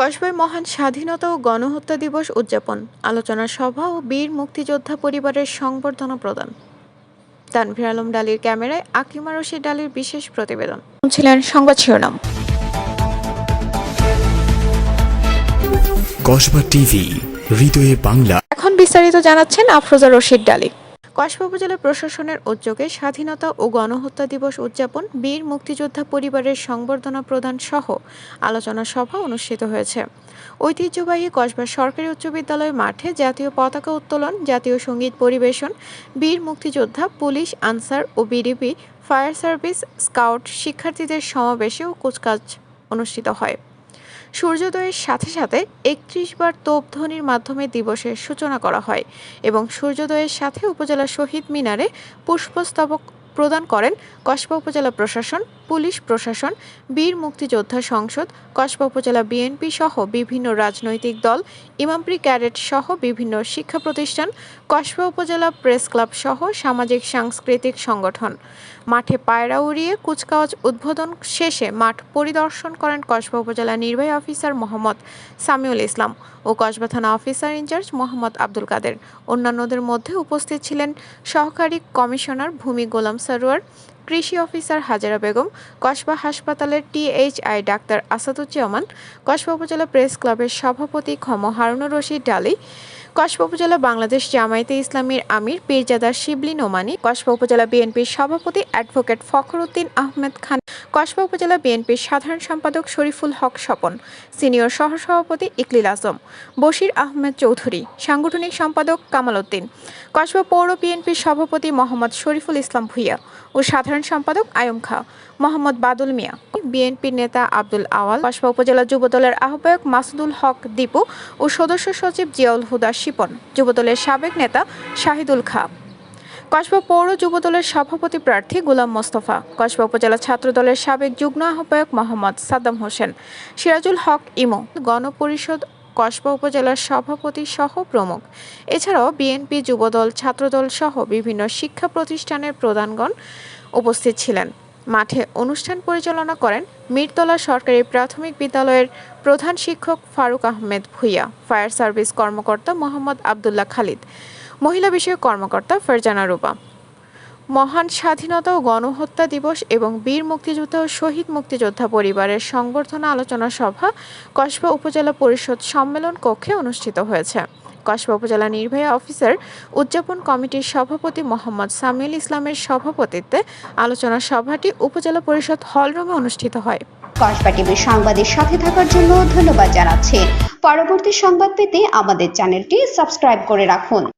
কসবায় মহান স্বাধীনতা ও গণহত্যা দিবস উদযাপন আলোচনা সভা ও বীর মুক্তিযোদ্ধা পরিবারের সংবর্ধনা প্রদান। তানভীর আলম ডালির ক্যামেরায় আকিমা রশিদ ডালির বিশেষ প্রতিবেদন। ছিলেন সংবাদ শিরোনাম। কসবা টিভি হৃদয়ে বাংলা। এখন বিস্তারিত জানাচ্ছেন আফরোজা রশিদ ডালি। কসবা উপজেলা প্রশাসনের উদ্যোগে স্বাধীনতা ও গণহত্যা দিবস উদযাপন, বীর মুক্তিযোদ্ধা পরিবারের সংবর্ধনা প্রদান সহ আলোচনা সভা অনুষ্ঠিত হয়েছে। ঐতিহ্যবাহী কসবা সরকারি উচ্চ বিদ্যালয় মাঠে জাতীয় পতাকা উত্তোলন, জাতীয় সংগীত পরিবেশন, বীর মুক্তিযোদ্ধা, পুলিশ, আনসার ও বিডিপি, ফায়ার সার্ভিস, স্কাউট শিক্ষার্থীদের সমাবেশে ও কুচকাজ অনুষ্ঠিত হয়। সূর্যোদয়ের সাথে সাথে একত্রিশ বার তোপধ্বনির মাধ্যমে দিবসের সূচনা করা হয় এবং সূর্যোদয়ের সাথে উপজেলা শহীদ মিনারে পুষ্পস্তবক প্রদান করেন কসবা উপজেলা প্রশাসন পুলিশ, প্রশাসন, বীর মুক্তিযোদ্ধা সংসদ, কসবা উপজেলা বিএনপি সহ বিভিন্ন রাজনৈতিক দল, ইমামপ্রি ক্যাডেট সহ বিভিন্ন শিক্ষা প্রতিষ্ঠান, কসবা উপজেলা প্রেস ক্লাব সহ সামাজিক সাংস্কৃতিক সংগঠন। মাঠে পায়রা উড়িয়ে কুচকাওয়াজ উদ্বোধন শেষে মাঠ পরিদর্শন করেন কসবা উপজেলা নির্বাহী অফিসার মোহাম্মদ সামিউল ইসলাম ও কসবা থানা officer in charge Mohammad Abdul Kader. অন্যান্যদের মধ্যে উপস্থিত ছিলেন সহকারী কমিশনার ভূমি গোলাম সারোয়ার কৃষি অফিসার হাজারা বেগম, কসবা হাসপাতালের টিএইচআই ডাক্তার আসাদুজ্জামান, কসবা উপজেলা প্রেস ক্লাবের সভাপতি ক্ষম হারুনুর রশিদ ডালি কসবা উপজেলা বাংলাদেশ জামায়াতে ইসলামীর আমির পীরজাদা শিবলি নোমানি, কসবা উপজেলা বিএনপির সভাপতি অ্যাডভোকেট ফখরুদ্দিন আহমেদ খান, কসবা উপজেলা বিএনপির সাধারণ সম্পাদক শরীফুল হক স্বপন, সিনিয়র সহসভাপতি ইকলিল আজম, বশির আহমেদ চৌধুরী, সাংগঠনিক সম্পাদক কামাল উদ্দিন, কসবা পৌর বিএনপির সভাপতি মোহাম্মদ শরীফুল ইসলাম ভুইয়া ও সাধারণ সম্পাদক আয়ম খা, মোহাম্মদ বাদুল মিয়া। বিএনপির নেতা আব্দুল আওয়াল, কসবা উপজেলা যুবদলের আহ্বায়ক মাসুদুল হক দীপু ও সদস্য সচিব জিয়াউল হুদা শিপন, যুবদলের সাবেক নেতা শাহিদুল খা। কসবা পৌর যুবদলের সভাপতি প্রার্থী গোলাম মোস্তফা, কসবা উপজেলা ছাত্রদলের সাবেক যুগ্ম আহ্বায়ক মোহাম্মদ সাদ্দাম হোসেন, সিরাজুল হক ইমো, গণপরিষদ কসবা উপজেলার সভাপতি সহ প্রমুখ। এছাড়াও বিএনপি যুবদল, ছাত্রদল সহ বিভিন্ন শিক্ষা প্রতিষ্ঠানের প্রধানগণ উপস্থিত ছিলেন। মাঠে অনুষ্ঠান পরিচালনা করেন মিরতলা সরকারি প্রাথমিক বিদ্যালয়ের প্রধান শিক্ষক ফারুক আহমেদ ভুইয়া, ফায়ার সার্ভিস কর্মকর্তা মোহাম্মদ আবদুল্লাহ খালিদ, মহিলা বিষয়ক কর্মকর্তা ফারজানা রুবা। মহান স্বাধীনতা ও গণহত্যা দিবস এবং বীর মুক্তিযোদ্ধা ও শহীদ মুক্তিযোদ্ধা পরিবারের সংবর্ধনা আলোচনা সভা কসবা উপজেলা পরিষদ সম্মেলন কক্ষে অনুষ্ঠিত হয়েছে। কসবা উপজেলা নির্বাহী অফিসার উদযাপন কমিটির সভাপতি মোহাম্মদ সামিউল ইসলামের সভাপতিত্বে আলোচনা সভাটি উপজেলা পরিষদ হলরুমে অনুষ্ঠিত হয়। কসবা টিভির সংবাদের সাথে থাকার জন্য ধন্যবাদ জানাচ্ছি। পরবর্তী সংবাদ পেতে আমাদের চ্যানেলটি সাবস্ক্রাইব করে রাখুন।